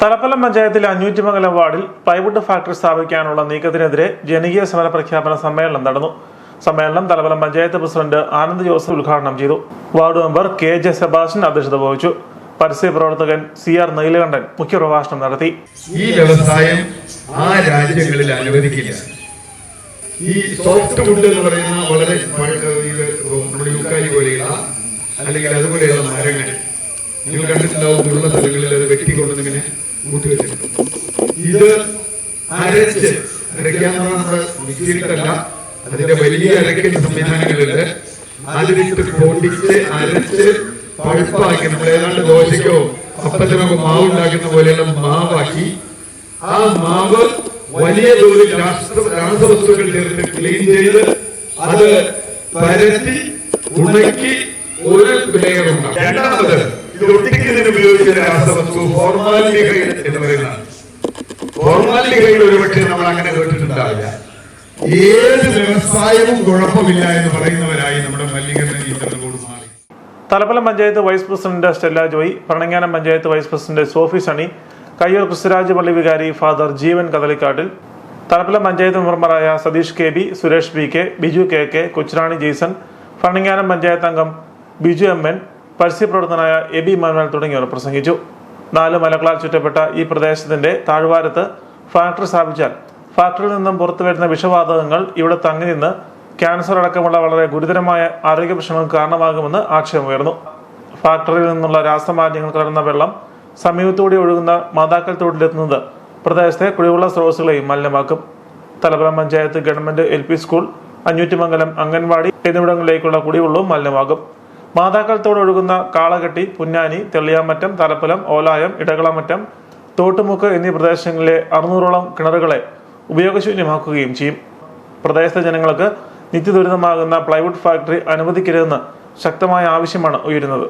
തലപ്പലം പഞ്ചായത്തിലെ അഞ്ഞൂറ്റിമംഗലം വാർഡിൽ plywood factory സ്ഥാപിക്കാനുള്ള നീക്കത്തിനെതിരെ ജനകീയ സമര പ്രഖ്യാപന സമ്മേളനം നടന്നു. സമ്മേളനം തലപ്പലം പഞ്ചായത്ത് പ്രസിഡന്റ് ആനന്ദ് ജോസഫ് ഉദ്ഘാടനം ചെയ്തു. Ward member K J Sebastian അധ്യക്ഷത വഹിച്ചു. പരസ്യ പ്രവർത്തകൻ സി ആർ നീലകണ്ഠൻ മുഖ്യപ്രഭാഷണം നടത്തി. ഈ വ്യവസായം ആ രാജ്യങ്ങളിൽ അനുവദിക്കില്ല. ഈ സോഫ്റ്റ് വുഡ് എന്ന് പറയുന്ന വളരെ നമ്മുടെ യുക്കാലി പോലെയുള്ള അല്ലെങ്കിൽ അതുപോലെയുള്ള മരങ്ങൾ. നിങ്ങൾ കണ്ടിട്ടുണ്ടാവും ഉള്ള സ്ഥലങ്ങളിൽ അത് വെട്ടിക്കൊണ്ടിങ്ങനെ കൂട്ടിവെച്ചിട്ടുണ്ട് ഇത് അരച്ച് അരയ്ക്കാന്ന് പറഞ്ഞാൽ നമ്മുടെ മിക്സിയിലിട്ടല്ല അതിന്റെ വലിയ അരക്കൽ സംവിധാനങ്ങളുണ്ട്. അതിലിട്ട് പൊടിച്ച് അരച്ച് പഴുപ്പാക്കി. നമ്മൾ ഏതാണ്ട് ദോശയ്ക്കോ അപ്പത്തിനൊക്കെ മാവ് ഉണ്ടാക്കുന്ന പോലെയുള്ള മാവാക്കി. ആ മാവ് വലിയ തോതിൽ രാഷ്ട്ര രാസവസ്തുക്കൾ ചേർത്ത് ക്ലീൻ ചെയ്ത് അത് പരത്തി ഉണക്കി ഒരു ലെയർ ഉണ്ടാകും രണ്ടാമത് ഇത് ഒട്ടിക്കുന്നതിന് ഉപയോഗിച്ച രാസവസ്തു ഫോർമാലിഹൈഡ് എന്ന് പറയുന്നതാണ്. ഫോർമാലിഹൈഡ് ഒരുപക്ഷെ നമ്മൾ അങ്ങനെ കേട്ടിട്ടുണ്ടാവില്ല. ഏത് വ്യവസായവും കുഴപ്പമില്ല എന്ന് പറയുന്നവരായി നമ്മുടെ മല്ലികരണ കൂടി മാറി. Thalappalam panchayat vice president Stella Joy Bharananganam panchayat vice president Sophie Sunny Kayyur Christuraj പള്ളി വികാരി ഫാദർ ജീവൻ കദളിക്കാട്ടിൽ തലപ്പലം പഞ്ചായത്ത് മെമ്പർമാരായ Satheesh K B Suresh B K Biju K K Kochurani Jaison Pananganam panchayat അംഗം ബിജു എം എൻ പരസ്യപ്രവർത്തനായ എ ബി മാനുവൽ തുടങ്ങിയവർ പ്രസംഗിച്ചു. നാല് മലകളാൽ ചുറ്റപ്പെട്ട ഈ പ്രദേശത്തിന്റെ താഴ്വാരത്ത് ഫാക്ടറി സ്ഥാപിച്ചാൽ ഫാക്ടറിയിൽ നിന്നും പുറത്തു വരുന്ന വിഷവാതകങ്ങൾ ഇവിടെ തങ്ങി നിന്ന് ക്യാൻസർ അടക്കമുള്ള വളരെ ഗുരുതരമായ ആരോഗ്യ പ്രശ്നങ്ങൾക്ക് കാരണമാകുമെന്ന് ആക്ഷേപമുയർന്നു ഫാക്ടറിയിൽ നിന്നുള്ള രാസമാലിന്യങ്ങൾ കലർന്ന വെള്ളം സമീപത്തൂടെ ഒഴുകുന്ന മാതാക്കൽ തോട്ടിലെത്തുന്നത് പ്രദേശത്തെ കുടിവെള്ള സ്രോതസ്സുകളെയും മലിനമാക്കും. Thalappalam panchayat government L school Anjoottimangalam anganwadi എന്നിവിടങ്ങളിലേക്കുള്ള കുടിവെള്ളവും മലിനമാകും. മാതാക്കൽ ഒഴുകുന്ന കാളകെട്ടി പുന്നാനി തെള്ളിയാമറ്റം തലപ്പലം ഓലായം ഇടകളമറ്റം തോട്ടുമുക്ക് എന്നീ പ്രദേശങ്ങളിലെ അറുന്നൂറോളം കിണറുകളെ ഉപയോഗശൂന്യമാക്കുകയും ചെയ്യും. പ്രദേശത്തെ ജനങ്ങൾക്ക് നിത്യദുരിതമാകുന്ന പ്ലൈവുഡ് ഫാക്ടറി അനുവദിക്കരുതെന്ന് ശക്തമായ ആവശ്യമാണ് ഉയരുന്നത്.